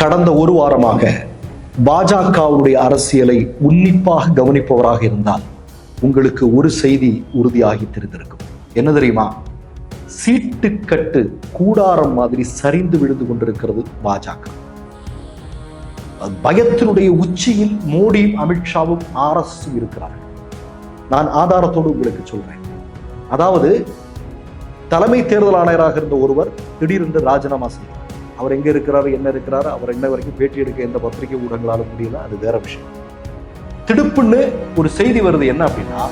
கடந்த ஒரு வாரமாக பாஜகவுடைய அரசியலை உன்னிப்பாக கவனிப்பவராக இருந்தால் உங்களுக்கு ஒரு செய்தி உறுதியாகி தெரிந்திருக்கும். என்ன தெரியுமா? சீட்டுக்கட்டு கூடாரம் மாதிரி சரிந்து விழுந்து கொண்டிருக்கிறது பாஜக. பயத்தினுடைய உச்சியில் மோடியும் அமித்ஷாவும் ஆர்எஸ் இருக்கிறார்கள். நான் ஆதாரத்தோடு உங்களுக்கு சொல்றேன். அதாவது தலைமை தேர்தல் ஆணையராக இருந்த ஒருவர் திடீரென்று ராஜினாமா செய்தார். அவர் எங்கே இருக்கிறாரு என்ன இருக்கிறாரு அவர் என்ன வரைக்கும் பேட்டி எடுக்க எந்த பத்திரிகை ஊடகங்களாலும் முடியல. அது வேற விஷயம். திடுப்புன்னு ஒரு செய்தி வருது என்ன அப்படின்னா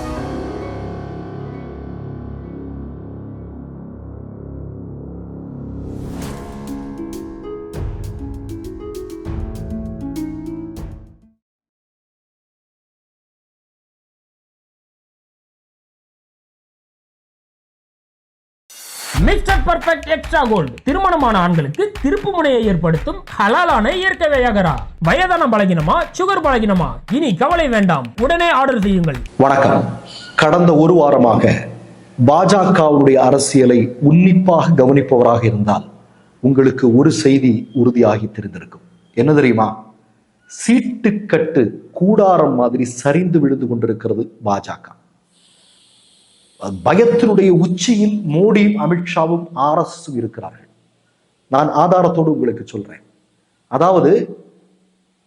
மிஸ்டர் பர்ஃபெக்ட் எக்ஸ்ட்ரா கோல்டு திருமணமான ஆண்களுக்கு திருப்பு முனையை ஏற்படுத்தும் ஹலாலான இயற்கை வியாகரா. வயதான பலகினமா சுகர் பலகினமா? இனி கவலை வேண்டாம். உடனே ஆர்டர் செய்யுங்கள். வணக்கம். கடந்த ஒரு வாரமாக பாஜகவுடைய அரசியலை உன்னிப்பாக கவனிப்பவராக இருந்தால் உங்களுக்கு ஒரு செய்தி உறுதியாகி தெரிந்திருக்கும். என்ன தெரியுமா? சீட்டுக்கட்டு கூடாரம் மாதிரி சரிந்து விழுந்து கொண்டிருக்கிறது பாஜக. பயத்தினுடைய உச்சியில் மோடியும் அமித்ஷாவும் ஆர்எஸ் இருக்கிறார்கள். நான் ஆதாரத்தோடு உங்களுக்கு சொல்றேன். அதாவது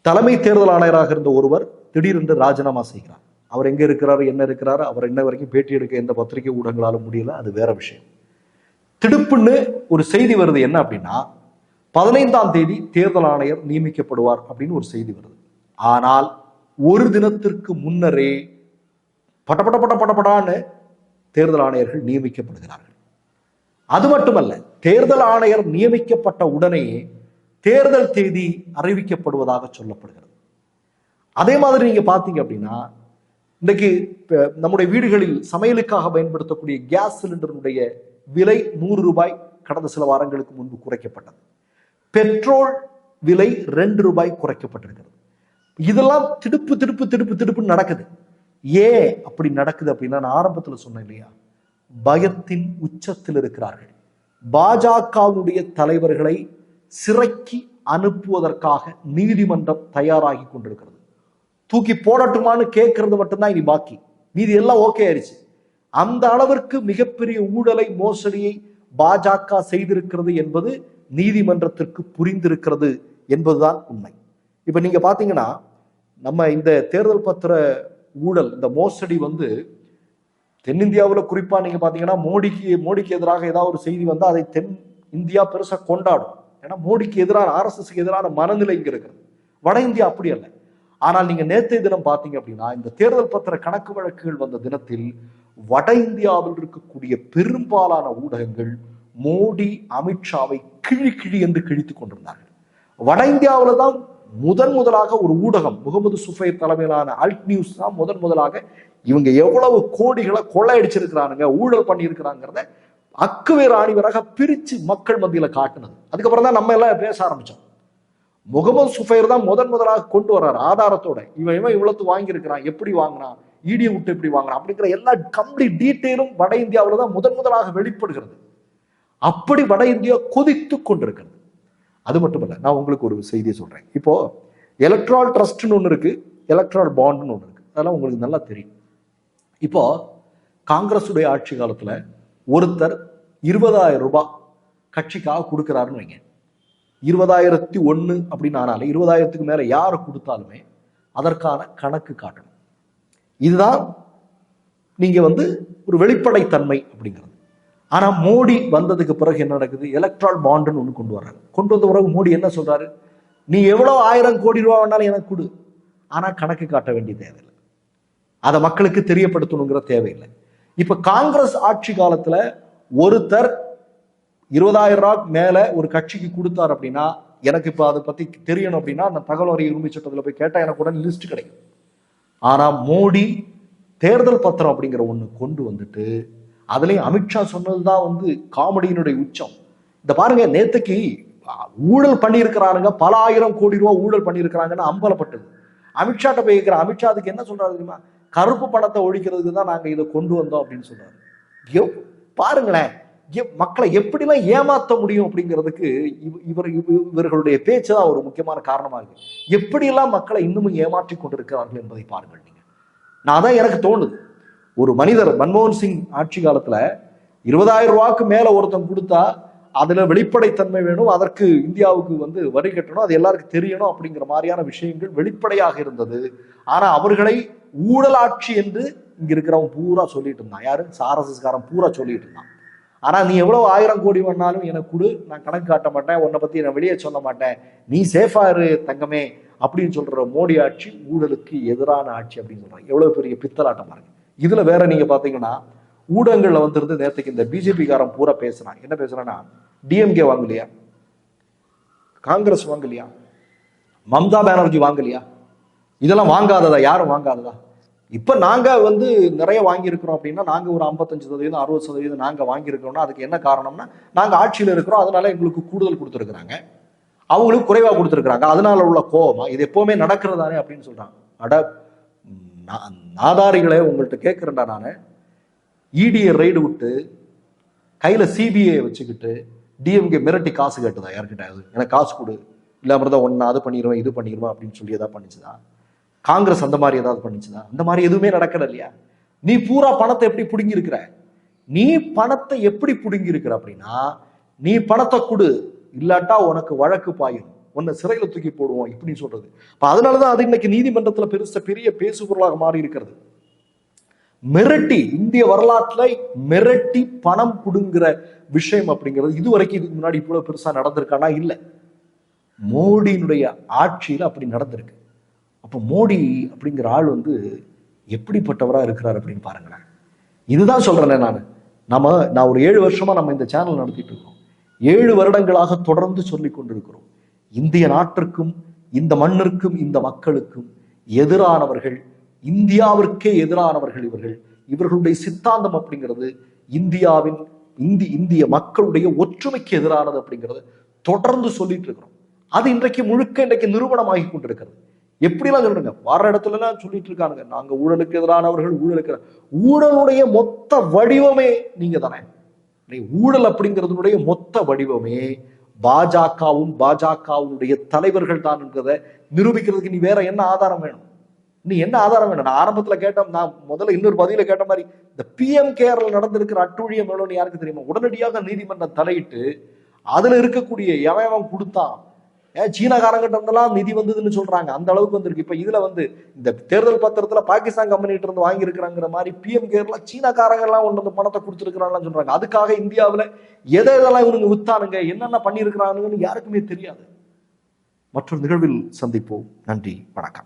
தலைமை தேர்தல் ஆணையராக இருந்த ஒருவர் திடீரென்று ராஜினாமா செய்கிறார். அவர் எங்க இருக்கிறார் என்ன இருக்கிறார் அவர் என்ன வரைக்கும் பேட்டி எடுக்க எந்த பத்திரிகை ஊடகங்களாலும் முடியல அது வேற விஷயம். திடுப்புன்னு ஒரு செய்தி வருது என்ன அப்படின்னா பதினைந்தாம் தேதி தேர்தல் ஆணையர் நியமிக்கப்படுவார் அப்படின்னு ஒரு செய்தி வருது. ஆனால் ஒரு தினத்திற்கு முன்னரே பட்டப்பட்ட பட்ட படப்படான்னு தேர்தல் ஆணையர்கள் நியமிக்கப்படுகிறார்கள். அது மட்டுமல்ல தேர்தல் ஆணையர் நியமிக்கப்பட்ட உடனேயே தேர்தல் தேதி அறிவிக்கப்படுவதாக சொல்லப்படுகிறது. அதே மாதிரி நீங்க பாத்தீங்க அப்படின்னா இன்னைக்கு நம்முடைய வீடுகளில் சமையலுக்காக பயன்படுத்தக்கூடிய கேஸ் சிலிண்டருடைய விலை நூறு ரூபாய் கடந்த சில வாரங்களுக்கு முன்பு குறைக்கப்பட்டது. பெட்ரோல் விலை ரெண்டு ரூபாய் குறைக்கப்பட்டிருக்கிறது. இதெல்லாம் திடுப்பு திடுப்பு திடுப்பு திடுப்புன்னு நடக்குது. ஏன் அப்படி நடக்குது அப்படின்னா நான் ஆரம்பத்தில் சொன்னேன் இல்லையா? பயத்தின் உச்சத்தில் இருக்கிறார்கள். பாஜகவுடைய தலைவர்களை சிறைக்கு அனுப்புவதற்காக நீதிமன்றம் தயாராகி கொண்டிருக்கிறது. தூக்கி போடட்டுமான்னு கேட்கறது மட்டும்தான் இனி பாக்கி. மீதி எல்லாம் ஓகே ஆயிடுச்சு. அந்த அளவிற்கு மிகப்பெரிய ஊழலை மோசடியை பாஜக செய்திருக்கிறது என்பது நீதிமன்றத்திற்கு புரிந்திருக்கிறது என்பதுதான் உண்மை. இப்ப நீங்க பாத்தீங்கன்னா நம்ம இந்த தேர்தல் பத்திர ஊழல் இந்த மோசடி வந்து தென்னிந்தியாவில் குறிப்பாக நீங்கள் பார்த்தீங்கன்னா மோடிக்கு மோடிக்கு எதிராக ஏதாவது ஒரு செய்தி வந்தால் அதை தென் இந்தியா பெருசாக கொண்டாடும். ஏன்னா மோடிக்கு எதிரான ஆர்எஸ்எஸ்க்கு எதிரான மனநிலை இங்கே இருக்கிறது வட இந்தியா அப்படி அல்ல. ஆனால் நீங்கள் நேற்றைய தினம் பார்த்தீங்க அப்படின்னா இந்த தேர்தல் பத்திர கணக்கு வழக்குகள் வந்த தினத்தில் வட இந்தியாவில் இருக்கக்கூடிய பெரும்பாலான ஊடகங்கள் மோடி அமித்ஷாவை கிழி கிழி என்று கிழித்துக் கொண்டிருந்தார்கள். வட இந்தியாவில் தான் முதன் முதலாக ஒரு ஊடகம் முகமது சுஃபைர் தலைமையிலான அல்ட் நியூஸ் தான் முதன் முதலாக இவங்க எவ்வளவு கோடிகளை கொள்ளையடிச்சிருக்கிறானுங்க ஊழல் பண்ணியிருக்கிறாங்கிறத அக்குவேர் ஆணிவராக பிரித்து மக்கள் மத்தியில் காட்டினது. அதுக்கப்புறம் தான் நம்ம எல்லாம் பேச ஆரம்பித்தோம் முகமது சுஃபைர் தான் முதன் முதலாக கொண்டு வர்றாரு ஆதாரத்தோட. இவன் இவன் இவ்வளவு வாங்கியிருக்கிறான் எப்படி வாங்கினான் ஈடியை விட்டு எப்படி வாங்கினான் அப்படிங்கிற எல்லா கம்ப்ளீட் டீட்டெயிலும் வட இந்தியாவில் தான் முதன் முதலாக வெளிப்படுகிறது. அப்படி வட இந்தியா கொதித்து கொண்டிருக்கிறது. அது மட்டுமல்ல நான் உங்களுக்கு ஒரு செய்தியை சொல்கிறேன் இப்போது எலக்ட்ரால் ட்ரஸ்ட்னு ஒன்று இருக்குது எலக்ட்ரால் பாண்டுன்னு ஒன்று இருக்குது அதெல்லாம் உங்களுக்கு நல்லா தெரியும். இப்போது காங்கிரஸுடைய ஆட்சி காலத்தில் ஒருத்தர் இருபதாயிரம் ரூபாய் கட்சிக்காக கொடுக்குறாருன்னு வைங்க. இருபதாயிரத்தி ஒன்று அப்படின்னு ஆனாலே இருபதாயிரத்துக்கு மேலே யாரை கொடுத்தாலுமே அதற்கான கணக்கு காட்டணும். இதுதான் நீங்கள் வந்து ஒரு வெளிப்படைத்தன்மை அப்படிங்கிறது. ஆனா மோடி வந்ததுக்கு பிறகு என்ன நடக்குது? எலக்ட்ரால் பாண்டுன்னு ஒன்று கொண்டு வராங்க கொண்டு வந்த பிறகு மோடி என்ன சொல்றாரு? நீ எவ்வளோ ஆயிரம் கோடி ரூபா வேணாலும் எனக்கு கொடு. ஆனா கணக்கு காட்ட வேண்டிய தேவையில்லை. அதை மக்களுக்கு தெரியப்படுத்தணுங்கிற தேவையில்லை. இப்ப காங்கிரஸ் ஆட்சி காலத்துல ஒருத்தர் இருபதாயிரம் ரூபாய் மேல ஒரு கட்சிக்கு கொடுத்தார் அப்படின்னா எனக்கு இப்போ அதை பத்தி தெரியணும் அப்படின்னா அந்த தகவல் அறிய உரிமை சட்டத்தில் போய் கேட்டால் எனக்கு உடனே லிஸ்ட் கிடைக்கும். ஆனா மோடி தேர்தல் பத்திரம் அப்படிங்கிற ஒன்று கொண்டு வந்துட்டு அதுலேயும் அமித்ஷா சொன்னது தான் வந்து காமெடியினுடைய உச்சம். இந்த பாருங்க நேத்துக்கு ஊழல் பண்ணியிருக்கிறாருங்க பல ஆயிரம் கோடி ரூபா ஊழல் பண்ணியிருக்கிறாங்கன்னு அம்பலப்பட்டது. அமித்ஷாட்ட போய் கேட்குற அமித்ஷா அதுக்கு என்ன சொல்றாரு தெரியுமா? கருப்பு பணத்தை ஒழிக்கிறதுக்கு தான் நாங்கள் இதை கொண்டு வந்தோம் அப்படின்னு சொல்றாரு. ஐயோ பாருங்களேன் மக்களை எப்படிலாம் ஏமாத்த முடியும் அப்படிங்கிறதுக்கு இவர் இவர்களுடைய பேச்சு தான் ஒரு முக்கியமான காரணமா இருக்கு. எப்படியெல்லாம் மக்களை இன்னமும் ஏமாற்றி கொண்டிருக்கிறார்கள் என்பதை பாருங்கள் நீங்க. நான் தான் எனக்கு தோணுது. ஒரு மனிதர் மன்மோகன் சிங் ஆட்சி காலத்துல இருபதாயிரம் ரூபாய்க்கு மேல ஒருத்தன் கொடுத்தா அதுல வெளிப்படைத்தன்மை வேணும் அதற்கு இந்தியாவுக்கு வந்து வரி கட்டணும் அது எல்லாருக்கும் தெரியணும் அப்படிங்கிற மாதிரியான விஷயங்கள் வெளிப்படையாக இருந்தது. ஆனா அவர்களை ஊழல் ஆட்சி என்று இங்க இருக்கிறவன் பூரா சொல்லிட்டு இருந்தான். யாரு? சாரசஸ்காரன் பூரா சொல்லிட்டு இருந்தான். ஆனா நீ எவ்வளவு ஆயிரம் கோடி வேணாலும் எனக்கு கொடு நான் கணக்கு காட்ட மாட்டேன் உன்னை பத்தி நான் வெளியே சொல்ல மாட்டேன். நீ சேஃபா இரு தங்கமே அப்படின்னு சொல்ற மோடி ஆட்சி ஊழலுக்கு எதிரான ஆட்சி அப்படின்னு சொல்றாங்க. எவ்வளவு பெரிய பித்தலாட்டம் பாருங்க. இதுல வேற நீங்க பாத்தீங்கன்னா ஊடகங்கள்ல வந்துருந்து நேரத்துக்கு இந்த பிஜேபிக்காரன் பூரா பேசுறான் என்ன பேசுறான்னா டிஎம்கே வாங்கலையா? காங்கிரஸ் வாங்கலையா? மம்தா பானர்ஜி வாங்கலையா? இதெல்லாம் வாங்காததா? யாரும் வாங்காததா? இப்போ நாங்கள் வந்து நிறைய வாங்கியிருக்கிறோம் அப்படின்னா நாங்கள் ஒரு ஐம்பத்தஞ்சு சதவீதம் அறுபது சதவீதம் நாங்கள் வாங்கியிருக்கிறோம்னா அதுக்கு என்ன காரணம்னா நாங்கள் ஆட்சியில் இருக்கிறோம் அதனால எங்களுக்கு கூடுதல் கொடுத்துருக்குறாங்க. அவங்களுக்கு குறைவாக கொடுத்துருக்குறாங்க. அதனால உள்ள கோபமா இது எப்போவுமே நடக்கிறதானே அப்படின்னு சொல்கிறாங்க அட ஆதாரிகளை உங்கள்கிட்ட கேட்குறேன்டா நான். இடியை ரைடு விட்டு கையில் சிபிஐ வச்சுக்கிட்டு டிஎம்கே மிரட்டி காசு கேட்டதா யார்கிட்ட? எனக்கு காசு கொடு. இல்லாம தான் ஒன்னா அது பண்ணிடுவேன் இது பண்ணிடுவேன் அப்படின்னு சொல்லி ஏதாவது பண்ணிச்சுதா? காங்கிரஸ் அந்த மாதிரி ஏதாவது பண்ணிச்சுதா? அந்த மாதிரி எதுவுமே நடக்கல இல்லையா? நீ பூரா பணத்தை எப்படி பிடுங்கியிருக்கிற? நீ பணத்தை எப்படி பிடுங்கியிருக்கிற அப்படின்னா நீ பணத்தை கொடு. இல்லாட்டா உனக்கு வழக்கு பாயும். உன்னை சிறையில் தூக்கி போடுவோம் இப்படின்னு சொல்றது. அதனால தான் அது இன்னைக்கு நீதிமன்றத்தில் பெருச பெரிய பேசுபொருளாக மாறி இருக்கிறது மிரட்டி இந்திய வரலாற்றில் மிரட்டி பணம் கொடுங்கிற விஷயம் அப்படிங்கிறது இதுவரைக்கும் இதுக்கு முன்னாடி இவ்வளவு பெருசா நடந்திருக்கானா? இல்லை. மோடியினுடைய ஆட்சியில் அப்படி நடந்திருக்கு. அப்போ மோடி அப்படிங்கிற ஆள் வந்து எப்படிப்பட்டவராக இருக்கிறார் அப்படின்னு பாருங்களேன். இதுதான் சொல்கிறேன் நான். நம்ம நான் ஒரு ஏழு வருஷமாக நம்ம இந்த சேனல் நடத்திட்டு இருக்கோம். ஏழு வருடங்களாக தொடர்ந்து சொல்லி கொண்டிருக்கிறோம். இந்திய நாட்டிற்கும் இந்த மண்ணிற்கும் இந்த மக்களுக்கும் எதிரானவர்கள் இந்தியாவிற்கே எதிரானவர்கள் இவர்கள். இவர்களுடைய சித்தாந்தம் அப்படிங்கிறது இந்தியாவின் இந்தி இந்திய மக்களுடைய ஒற்றுமைக்கு எதிரானது அப்படிங்கிறது தொடர்ந்து சொல்லிட்டு இருக்கிறோம். அது இன்றைக்கு முழுக்க இன்றைக்கு நிறுவனமாகி கொண்டிருக்கிறது. எப்படிலாம் சொல்லுங்க? வர இடத்துல எல்லாம் சொல்லிட்டு இருக்காங்க நாங்க ஊழலுக்கு எதிரானவர்கள் ஊழலுக்கு ஊழலுடைய மொத்த வடிவமே நீங்க தானே ஊழல் அப்படிங்கிறதுனுடைய மொத்த வடிவமே பாஜகவும் பாஜகவுடைய தலைவர்கள் தான் என்கிறத நிரூபிக்கிறதுக்கு நீ வேற என்ன ஆதாரம் வேணும்? நீ என்ன ஆதாரம் வேணும்? நான் ஆரம்பத்துல கேட்டோம் நான் முதல்ல இன்னொரு பதில கேட்ட மாதிரி இந்த பிஎம் கேரள நடந்திருக்கிற அட்டுழியம் எவ்வளோன்னு யாருக்கு தெரியுமா? உடனடியாக நீதிமன்றம் தலையிட்டு அதுல இருக்கக்கூடிய எவன் எவன் கொடுத்தான்? ஏன் சீனகாரங்கிட்ட இருந்தெல்லாம் நிதி வந்ததுன்னு சொல்றாங்க. அந்த அளவுக்கு வந்திருக்கு. இப்ப இதுல வந்து இந்த தேர்தல் பத்திரத்துல பாகிஸ்தான் கம்பெனிட்டு இருந்து வாங்கியிருக்கிறாங்கிற மாதிரி பிஎம் கேர்ல சீனக்காரங்க எல்லாம் ஒன்று வந்து பணத்தை கொடுத்துருக்காங்கன்னு சொல்றாங்க. அதுக்காக இந்தியாவில் எதை எதெல்லாம் இவனுங்க வித்தானுங்க என்னென்ன பண்ணியிருக்கிறானுங்கன்னு யாருக்குமே தெரியாது. மற்றொரு நிகழ்வில் சந்திப்போம். நன்றி வணக்கம்.